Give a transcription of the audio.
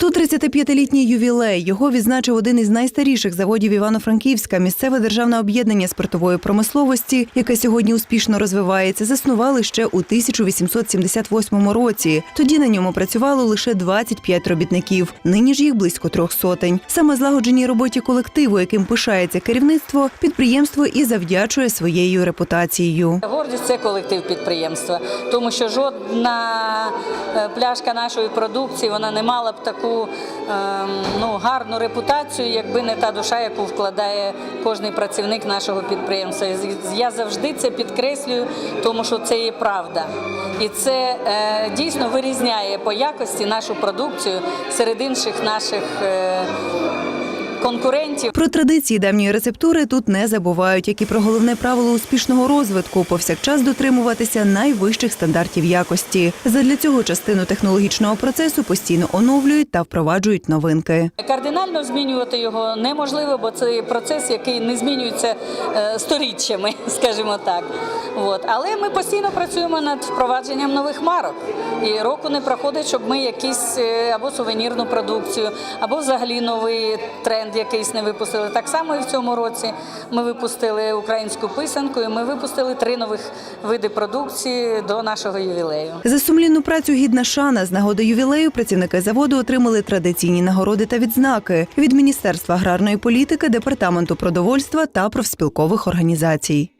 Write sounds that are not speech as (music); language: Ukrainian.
135-літній ювілей його відзначив один із найстаріших заводів Івано-Франківська. Місцеве державне об'єднання спиртової промисловості, яке сьогодні успішно розвивається, заснували ще у 1878 році. Тоді на ньому працювало лише 25 робітників. Нині ж їх близько трьох сотень. Саме злагодженій роботі колективу, яким пишається керівництво, підприємство і завдячує своєю репутацією. Гордість це колектив підприємства, тому що жодна е, пляшка нашої продукції вона не мала б таку ем, ну, гарну репутацію, якби не та душа, яку вкладає кожний працівник нашого підприємства. Я завжди це підкреслюю, тому що це є правда. І це е, дійсно вирізняє по якості нашу продукцію серед інших наших е, конкурентів. Про традиції давньої рецептури тут не забувають, як і про головне правило успішного розвитку повсякчас дотримуватися найвищих стандартів якості. Задля цього частину технологічного процесу постійно оновлюють та впроваджують новинки. Кардинально змінювати його неможливо, бо це процес, який не змінюється е, сторіччями, (laughs) скажімо так. От. Але ми постійно працюємо над впровадженням нових марок. І року не проходить, щоб ми якісь е, або сувенірну продукцію, або взагалі новий тренд якийсь не випустили. Так само і в цьому році ми випустили українську писанку, і ми випустили три нових види продукції до нашого ювілею. За сумлінну працю гідна шана з нагоди ювілею працівники заводу отримали традиційні нагороди та відзнаки від Міністерства аграрної політики, департаменту продовольства та профспілкових організацій.